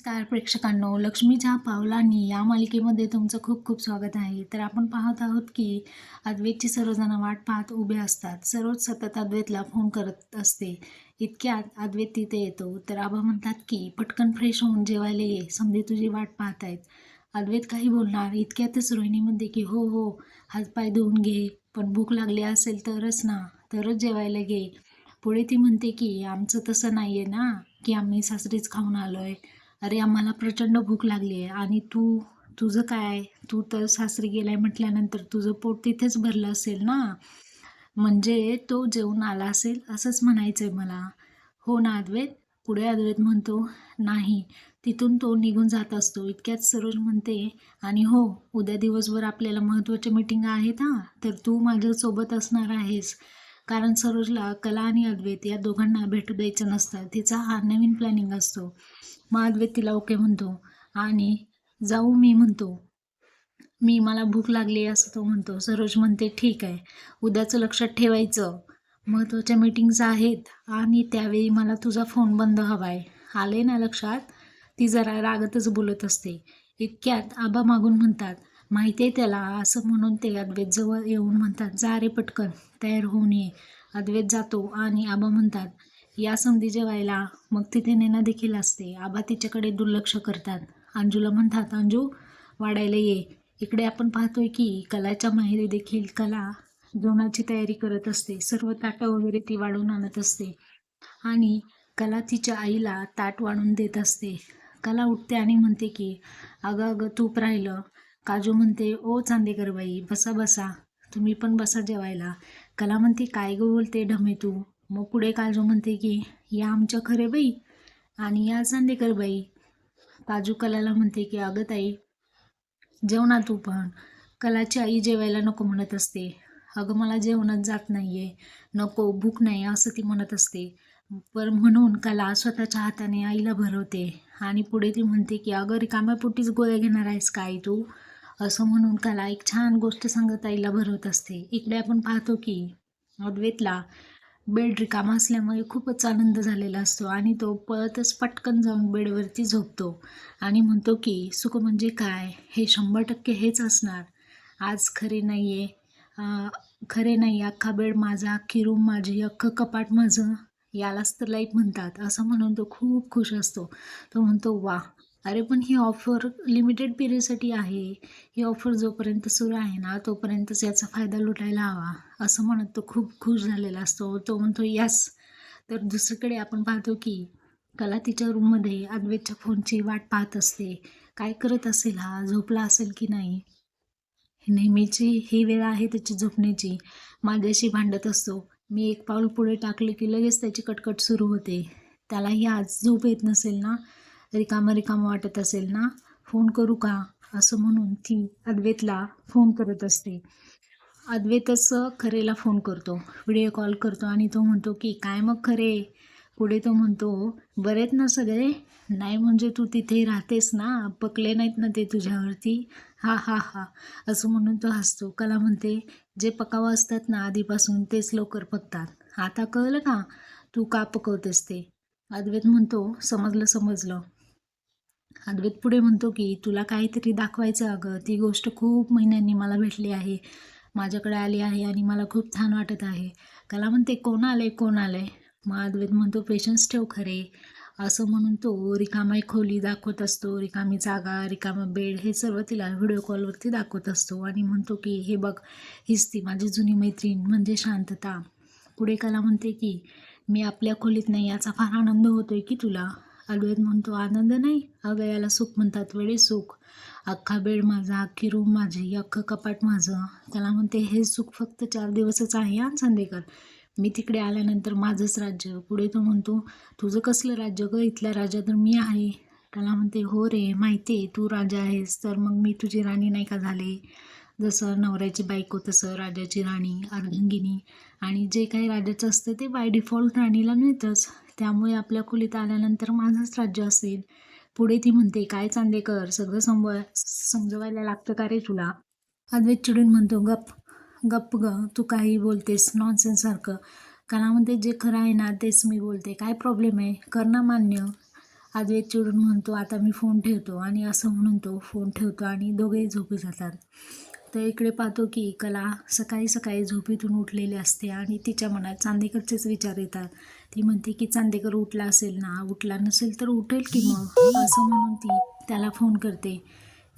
नमस्कार प्रेक्षकांनो. लक्ष्मीच्या पावलांनी या मालिकेमध्ये तुमचं खूप खूप स्वागत आहे. तर आपण पाहत आहोत की अद्वैतची सर्वजण वाट पाहत उभे असतात. सर्वच सतत अद्वैतला फोन करत असते. इतक्यात अद्वैत तिथे येतो. तर आबा म्हणतात की पटकन फ्रेश होऊन जेवायला ये. समजे तुझी वाट पाहत आहेत. अद्वैत काही बोलणार. इतक्यातच रोहिणी म्हणते की हो हो हातपाय धुवून घे. पण भूक लागली असेल तरच ना. तरच जेवायला घे. पुढे ती म्हणते की आमचं तसं नाही आहे ना की आम्ही सासरीच खाऊन आलो आहे अरे आम्हाला प्रचंड भूक लागली आहे. आणि तू तुझं काय? तू तर सासरी गेलाय म्हटल्यानंतर तुझं पोट तिथेच भरलं असेल ना? म्हणजे तो जेवून आला असेल असंच म्हणायचं आहे मला. हो ना अद्वैत? पुढे अद्वैत म्हणतो नाही तिथून तो निघून जात असतो. इतक्यात सरोज म्हणते आणि हो उद्या दिवसभर आपल्याला महत्त्वाच्या मीटिंग आहेत हां. तर तू माझ्यासोबत असणार आहेस. कारण सरोजला कला आणि अद्वैत या दोघांना भेटू द्यायचं नसतं. तिचा हा नवीन प्लॅनिंग असतो. मग अद्वैत तिला ओके म्हणतो. आणि जाऊ मी म्हणतो. मी मला भूक लागली असं तो म्हणतो. सरोज म्हणते ठीक आहे. उद्याचं लक्षात ठेवायचं. महत्त्वाच्या मीटिंग्स आहेत आणि त्यावेळी मला तुझा फोन बंद हवा आहे आले ना लक्षात? ती जरा रागतच बोलत असते. इतक्यात आबा मागून म्हणतात माहिती आहे त्याला असं म्हणून ते अद्वैत जवळ येऊन म्हणतात जा रे पटकन तयार होऊन ये. अद्वैत जातो आणि आबा म्हणतात या संधी जेवायला. मग तिथे नेना देखील असते. आबा तिच्याकडे दुर्लक्ष करतात. अंजूला म्हणतात अंजू वाढायला ये. इकडे आपण पाहतोय की कलाच्या माहेरी देखील कला जेवणाची तयारी करत असते. सर्व ताटं वगैरे ती वाढवून आणत असते आणि कला तिच्या आईला ताट वाढून देत असते. कला उठते आणि म्हणते की अगं अगं तूप राहिलं. काजू म्हणते ओ चांदेकर बाई बसा बसा. तुम्ही पण बसा जेवायला. कला म्हणते काय गं बोलते ढमे तू? मग पुढे काजू म्हणते की या आमच्या खरे बाई आणि या चांदेकर बाई काजू कलाला म्हणते की अगं ताई जेवणा तू पण. कलाची आई जेवायला नको म्हणत असते. अगं मला जेवणच जात नाही आहे नको भूक नाही असं ती म्हणत असते. पर म्हणून कला स्वतःच्या हाताने आईला भरवते. आणि पुढे ती म्हणते की अगं रिकाम्या पोटीच गोळ्या घेणार आहेस काय तू? असं म्हणून कला एक छान गोष्ट सांगत आईला भरवत असते. इकडे आपण पाहतो की अद्वैतला बेड रिकामा असल्यामुळे खूपच आनंद झालेला असतो आणि तो पळतच पटकन जाऊन बेडवरती झोपतो आणि म्हणतो की सुख म्हणजे काय? हे शंभर टक्के हेच असणार. आज खरे नाही आहे खरे नाही अख्खा बेड माझा अख्खी रूम माझी अख्खं कपाट माझं. यालाच तर लाईफ म्हणतात. असं म्हणून तो खूप खुश असतो. तो म्हणतो वा अरे पण ही ऑफर लिमिटेड पिरियडसाठी आहे. ही ऑफर जोपर्यंत सुरू आहे ना तोपर्यंतच याचा फायदा लुटायला हवा. असं म्हणत तो खूप खुश झालेला असतो. तो म्हणतो यस. तर दुसरीकडे आपण पाहतो की कला तिच्या रूममध्ये अद्वैतच्या फोनची वाट पाहत असते. काय करत असेल हा? झोपला असेल की नाही? नेहमीची ही वेळ आहे त्याची झोपण्याची. माझ्याशी भांडत असतो. मी एक पाऊल पुढे टाकले की लगेच त्याची कटकट सुरू होते. त्यालाही आज झोप येत नसेल ना? रिकामं रिकामं वाटत असेल ना? फोन करू का? असं म्हणून ती अद्वैतला फोन करत असते. अद्वैतच खरेला फोन करतो. व्हिडिओ कॉल करतो आणि तो म्हणतो की काय मग खरे? पुढे तो म्हणतो बरेत ना सगळे? नाही म्हणजे तू तिथे राहतेस ना? पकले नाहीत ना ते तुझ्यावरती? हा हा हा. असं म्हणून तो हसतो. कला म्हणते जे पकावं असतात ना आधीपासून तेच लवकर पकतात. आता कळलं का? तू का पकवतेस ते? अद्वैत म्हणतो समजलं समजलं. अद्वैत पुढे म्हणतो की तुला काहीतरी दाखवायचं अगं. ती गोष्ट खूप महिन्यांनी मला भेटली आहे. माझ्याकडे आली आहे आणि मला खूप छान वाटत आहे. कला म्हणते कोण आलं आहे कोण आलं आहे मग अद्वैत म्हणतो पेशन्स ठेव खरे. असं म्हणून तो रिकामा खोली दाखवत असतो. रिकामी जागा रिकामा बेड हे सर्व तिला व्हिडिओ कॉलवरती दाखवत असतो. आणि म्हणतो की हे बघ हीच ती माझी जुनी मैत्रीण म्हणजे शांतता. पुढे कला म्हणते की मी आपल्या खोलीत नाही याचा फार आनंद होतोय की तुला? अद्वैत म्हणतो आनंद नाही? अगं याला सुख म्हणतात वेळे सुख. अख्खा बेड माझा अख्खी रूम माझी अख्खं कपाट माझं. त्याला म्हणते हे सुख फक्त चार दिवसच आहे हा चांदेकर मी तिकडे आल्यानंतर माझंच राज्य. पुढे तो म्हणतो तुझं कसलं राज्य ग? इथल्या राजा तर मी आहे. त्याला म्हणते हो रे माहिती आहे तू राजा आहेस तर मग मी तुझी राणी नाही का झाले? जसं नवऱ्याची बायको तसं राजाची राणी अर्धांगिनी आणि जे काही राजाचं असतं ते बाय डिफॉल्ट राणीला मिळतंच. त्यामुळे आपल्या खोलीत आल्यानंतर माझंच राज्य असेल. पुढे ती म्हणते काय चांदेकर सगळं समव समजवायला लागतं का रे तुला? अद्वैत चिडून म्हणतो गप गप ग तू काही बोलतेस नॉनसेन्ससारखं कला म्हणते जे खरं आहे ना तेच मी बोलते. काय प्रॉब्लेम आहे? कर ना मान्य. अद्वैत चिडून म्हणतो आता मी फोन ठेवतो. आणि असं म्हणून तो फोन ठेवतो आणि दोघेही झोपी जातात. तर इकडे पाहतो की कला सकाळी सकाळी झोपेतून उठलेली असते आणि तिच्या मनात चांदेकरचेच विचार येतात. ती म्हणते की चांदेकर उठला असेल ना उठला नसेल तर उठेल की मग? असं म्हणून ती त्याला फोन करते.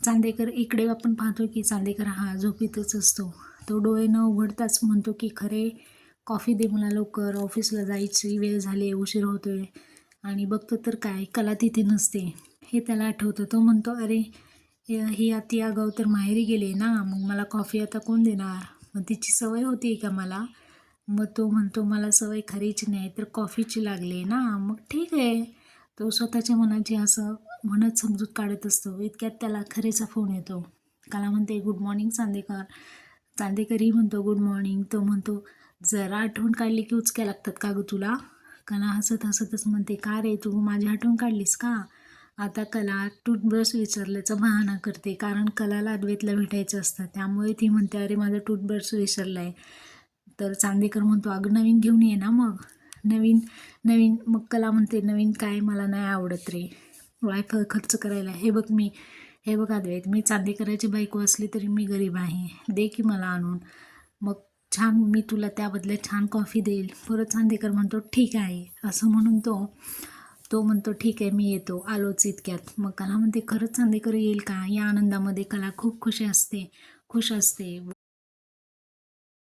चांदेकर इकडे आपण पाहतो की चांदेकर हा झोपेतच असतो. तो डोळे न उघडताच म्हणतो की खरे कॉफी दे मला लवकर ऑफिसला जायची वेळ झाली उशीर होतोय. आणि बघतो तर काय कला तिथे नसते. हे त्याला आठवतं. तो म्हणतो अरे हे- ही अति आगाऊ तर माहेरी गेली ना मग मला कॉफी आता कोण देणार? मग तिची सवय होती का मला? मग तो म्हणतो मला सवय खरीची नाही तर कॉफीची लागली ना. मग ठीक आहे. तो स्वतःच्या मनाची असं म्हणत समजूत काढत असतो. इतक्यात त्याला खरेचा फोन येतो. काला म्हणते गुड मॉर्निंग चांदेकर. चांदेकरही म्हणतो गुड मॉर्निंग तो म्हणतो जरा आठवण काढली की उचक्या लागतात का गं तुला? कला हसत हसतच म्हणते का रे तू माझी आठवण काढलीस का? आता कला टूथब्रश विसरल्याचं बहाणा करते कारण कलाला अद्वैतला भेटायचं असतं. त्यामुळे ती म्हणते अरे माझा टूथब्रश विसरला आहे तर चांदेकर म्हणतो अगं नवीन घेऊन ये ना मग. नवीन नवीन. मग कला म्हणते नवीन काय मला नाही आवडत रे. वायफ खर्च करायला. हे बघ मी हे बघ अद्वैत. मी चांदेकराची बायको असली तरी मी गरीब आहे. दे की मला आणून. मग छान मी तुला त्याबदल्यात छान कॉफी देईल. परत चांदेकर म्हणतो ठीक आहे. असं म्हणून तो तो म्हणतो ठीक आहे मी येतो. आलोच इतक्यात. मग कला म्हणते खरंच चांदेकर येईल का? या आनंदामध्ये कला खूप खुश असते खुश असते.